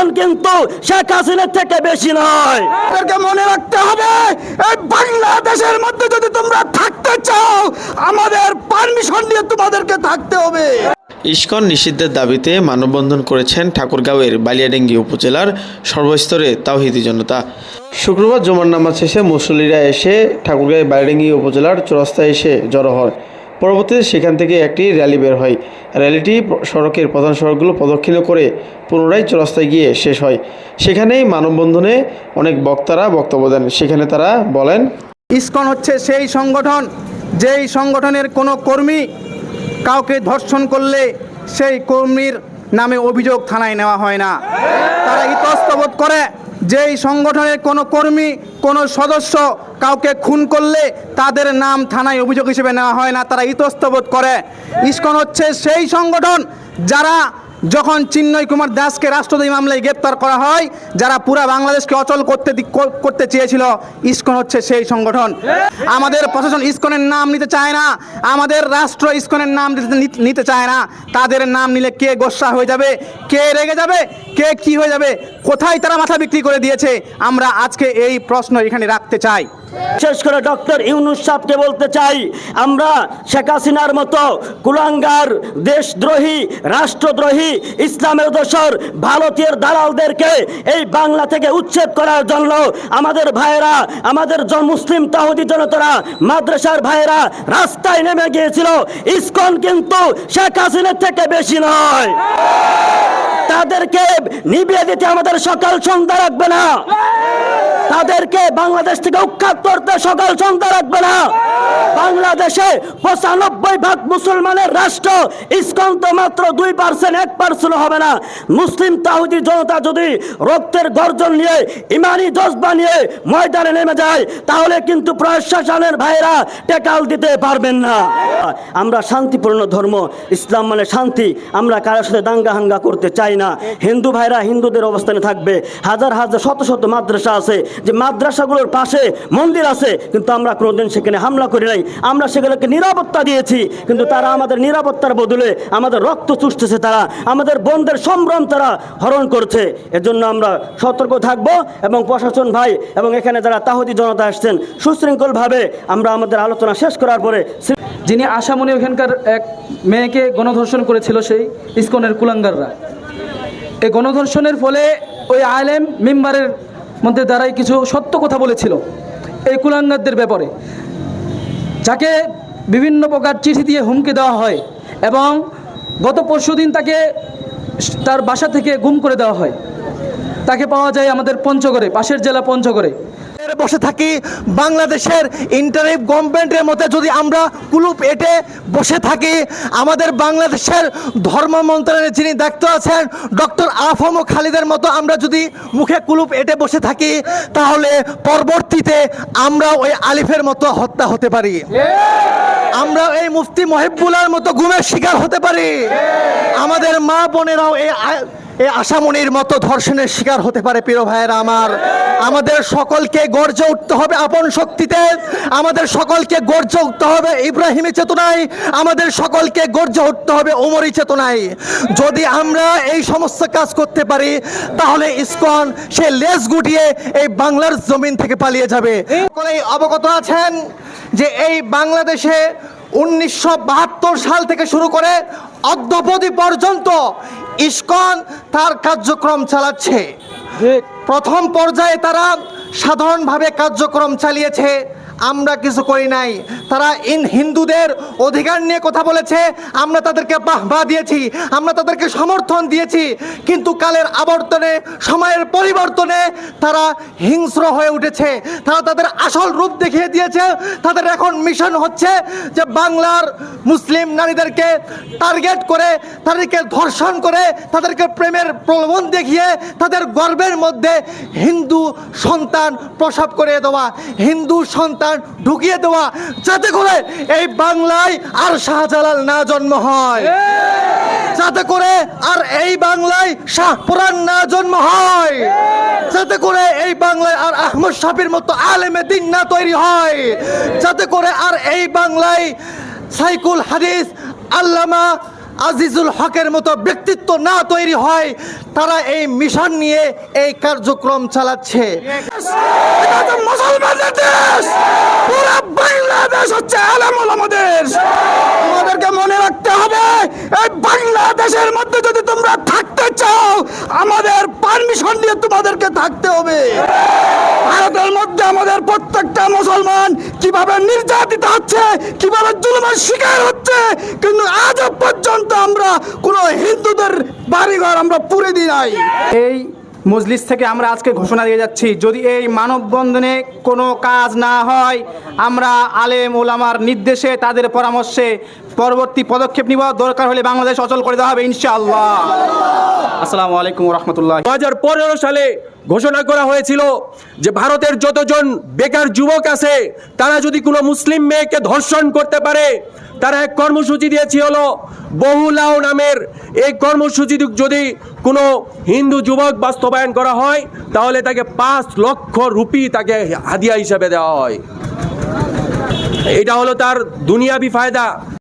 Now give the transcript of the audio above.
ISKCON কিন্তু শেখ হাসিনার থেকে বেশি নয়। আপনাদেরকে মনে রাখতে হবে এই বাংলাদেশের মধ্যে যদি তোমরা থাকতে চাও আমাদের পারমিশন নিয়ে তোমাদেরকে থাকতে হবে। ইস্কন নিষিদ্ধের দাবিতে মানববন্ধন করেছেন ঠাকুরগাঁওয়ের বালিয়াডেঙ্গি উপজেলার সর্বস্তরে তাওহিদি জনতা। শুক্রবার জমার নামাজ শেষে মুসল্লিরা এসে ঠাকুরগাঁও বালিয়াডেঙ্গি উপজেলার চৌরাস্তায় এসে জড়ো হয়। পরবর্তীতে সেখান থেকে একটি র্যালি বের হয়। র্যালিটি সড়কের প্রধান সড়কগুলো প্রদক্ষিণ করে পুনরায় চৌরাস্তায় গিয়ে শেষ হয়। সেখানেই মানববন্ধনে অনেক বক্তারা বক্তব্য দেন। সেখানে তারা বলেন, ইস্কন হচ্ছে সেই সংগঠন, যেই সংগঠনের কোনো কর্মী কাউকে ধর্ষণ করলে সেই কর্মীর নামে অভিযোগ থানায় নেওয়া হয় না। তারা ইতস্তবোধ করে যেই সংগঠনের কোনো কর্মী, কোনো সদস্য কাউকে খুন করলে তাদের নাম থানায় অভিযোগ হিসেবে নেওয়া হয় না, তারা ইতস্তবোধ করে। ইস্কন হচ্ছে সেই সংগঠন যারা যখন চিন্ময় কুমার দাসকে রাষ্ট্রদ্রোহী মামলায় গ্রেপ্তার করা হয়, যারা পুরা বাংলাদেশকে অচল করতে করতে চেয়েছিল, ইসকন হচ্ছে সেই সংগঠন। আমাদের প্রশাসন ইস্কনের নাম নিতে চায় না, আমাদের রাষ্ট্র ইস্কনের নাম নিতে চায় না। তাদের নাম নিলে কে গোসা হয়ে যাবে, কে রেগে যাবে, কে কি হয়ে যাবে, কোথায় তারা মাথা বিক্রি করে দিয়েছে, আমরা আজকে এই প্রশ্ন এখানে রাখতে চাই। বিশেষ করে ডক্টর ইউনুস সাহকে বলতে চাই, আমরা শেখ হাসিনার মতো কুলাঙ্গার, দেশদ্রোহী, রাষ্ট্রদ্রোহী, ইসলামের দোসর ভারতীয় দালালদেরকে এই বাংলা থেকে উচ্ছেদ করার জন্য আমাদের ভাইয়েরা, আমাদের মুসলিম তাহুদি জনতারা, মাদ্রাসার ভাইয়েরা রাস্তায় নেমে গিয়েছিল। ইসকন কিন্তু শেখ হাসিনার থেকে বেশি নয়। তাদেরকে নিবিয়ে দিতে আমাদের সকাল সন্ধ্যা রাখবে না। তাদেরকে বাংলাদেশ থেকে উৎখাত করতে সকাল সন্ধ্যা রাখবে না। বাংলাদেশে পঁচানব্বই ভাগ মুসলমানের রাষ্ট্র, ইসকন তো মাত্র দুই পার্সেন্ট এক পার্সেন্ট হবে না। মুসলিম তাহুদি জনতা যদি রক্তের গর্জন নিয়ে, ইমানি জজবা নিয়ে ময়দানে নেমে যায়, তাহলে কিন্তু প্রশাসনের ভাইরা টেকাল দিতে পারবেন না। আমরা শান্তিপূর্ণ ধর্ম, ইসলাম মানে শান্তি। আমরা কারোর সাথে দাঙ্গা হাঙ্গা করতে চাই না। হিন্দু ভাইরা হিন্দুদের অবস্থানে থাকবে। হাজার হাজার, শত শত মাদ্রাসা আছে, যে মাদ্রাসাগুলোর পাশে মন্দির আছে, কিন্তু আমরা কোনোদিন সেখানে হামলা করি নাই। আমরা সেগুলোকে নিরাপত্তা দিয়েছি। কিন্তু তারা আমাদের নিরাপত্তার বদলে আমাদের রক্ত চুষতেছে তারা, আমাদের বন্ধের সম্ভ্রম তারা হরণ করছে। এজন্য আমরা সতর্ক থাকব এবং প্রশাসন ভাই এবং এখানে যারা তাহদি জনতা আসছেন, সুশৃঙ্খলভাবে আমরা আমাদের আলোচনা শেষ করার পরে যিনি আশামণি ওখানকার এক মেয়েকে গণধর্ষণ করেছিল সেই ইস্কনের কুলাঙ্গাররা। এই গণধর্ষণের ফলে ওই আলেম মেম্বারের মধ্যে দ্বারাই কিছু সত্য কথা বলেছিল এই কুলাঙ্গারদের ব্যাপারে। যাকে বিভিন্ন প্রকার চিঠি দিয়ে হুমকি দেওয়া হয় এবং গত পরশু দিন তাকে তার বাসা থেকে গুম করে দেওয়া হয়। তাকে পাওয়া যায় আমাদের পঞ্চগড়ে, পাশের জেলা পঞ্চগড়ে। এর বসে থাকি, বাংলাদেশের ইন্টারিম গভর্নমেন্টের মধ্যে যদি আমরা কুলুপ এটে বসে থাকি, আমাদের বাংলাদেশের ধর্ম মন্ত্রণালয়ের যিনি দায়িত্ব আছেন, ডক্টর আফম খালিদের মতো আমরা যদি মুখে কুলুপ এটে বসে থাকি, তাহলে পরবর্তীতে আমরা ওই আলিফের মতো হত্যা হতে পারি। আমরা এই মুফতি মহিবুল্লার মতো গুমের শিকার হতে পারি। আমাদের মা বোনেরাও এই এই আশামনির মতো ধর্ষণের শিকার হতে পারে প্রিয় ভাইয়েরা আমার। আমাদের সকলকে গর্জে উঠতে হবে আপন শক্তিতে। আমাদের সকলকে গর্জে উঠতে হবে ইব্রাহিমী চেতনায়। আমাদের সকলকে গর্জে উঠতে হবে ওমরি চেতনায়। যদি আমরা এই সমস্ত কাজ করতে পারি, তাহলে ইসকন সে লেজ গুটিয়ে এই বাংলার জমিন থেকে পালিয়ে যাবে। সকলেই অবগত আছেন যে এই বাংলাদেশে উনিশশো বাহাত্তর সাল থেকে শুরু করে অদ্যপতি পর্যন্ত ইসকন তার কার্যক্রম চালাচ্ছে। প্রথম পর্যায়ে তারা সাধারণভাবে কার্যক্রম চালিয়েছে, আমরা কিছু করি নাই। তারা ইন হিন্দুদের অধিকার নিয়ে কথা বলেছে, আমরা তাদেরকে বাহবা দিয়েছি, আমরা তাদেরকে সমর্থন দিয়েছি, কিন্তু কালের আবর্তনে, সময়ের পরিবর্তনে তারা হিংস্র হয়ে উঠেছে। তারা তাদের আসল রূপ দেখিয়ে দিয়েছে, তাদের এখন মিশন হচ্ছে যে বাংলার মুসলিম নারীদেরকে টার্গেট করে, তাদেরকে ধর্ষণ করে, তাদেরকে প্রেমের প্রলোভন দেখিয়ে তাদের গর্বের মধ্যে হিন্দু সন্তান প্রসব করে দেওয়া, হিন্দু সন্তান ঢুকিয়ে দেওয়া, যাতে করে এই বাংলায় আর শাহজালাল না জন্ম হয়। যাতে করে আর এই বাংলায় শাহপুরান না জন্ম হয়। যাতে করে এই বাংলায় আর আহমদ শাফির মতো আলেমে দিন না তৈরি হয়। যাতে করে আর এই বাংলায় সাইকুল হাদিস, আল্লামা আজিজুল হকের মতো ব্যক্তিত্ব না তৈরি হয়, তারা এই মিশন নিয়ে এই কার্যক্রম চালাচ্ছে। মনে রাখতে হবে, এই বাংলাদেশের মধ্যে যদি তোমরা থাকতে চাও আমাদের পারমিশন নিয়ে তোমাদেরকে থাকতে হবে। ভারতের মধ্যে আমাদের প্রত্যেকটা মুসলমান কীভাবে নির্যাতিত হচ্ছে, কীভাবে জুলুমের শিকার হচ্ছে, কিন্তু আজও পর্যন্ত আমরা কোনো হিন্দুদের বাড়িঘর আমরা পুরে দিই নাই। এই মজলিস থেকে আমরা আজকে ঘোষণা দিয়ে যাচ্ছি, যদি এই মানববন্ধনে কোনো কাজ না হয়, আমরা আলেম ওলামার নির্দেশে তাদের পরামর্শে পরবর্তী পদক্ষেপ নিব, দরকার হলে বাংলাদেশ অচল করে দেওয়া হবে, ইনশাআল্লাহ। আসসালামু আলাইকুম রহমতুল্লাহ। দু সালে ঘোষণা করা হয়েছিল যে ভারতের যতজন বেকার যুবক আছে, তারা যদি কোনো মুসলিম মেয়েকে ধর্ষণ করতে পারে, তারা এক কর্মসূচি দিয়েছি হলো বহুলাও নামের এই কর্মসূচি যদি কোনো হিন্দু যুবক বাস্তবায়ন করা হয়, তাহলে তাকে পাঁচ লক্ষ রুপি তাকে হাদিয়া হিসাবে দেওয়া হয়। এটা হলো তার দুনিয়াবি ফায়দা।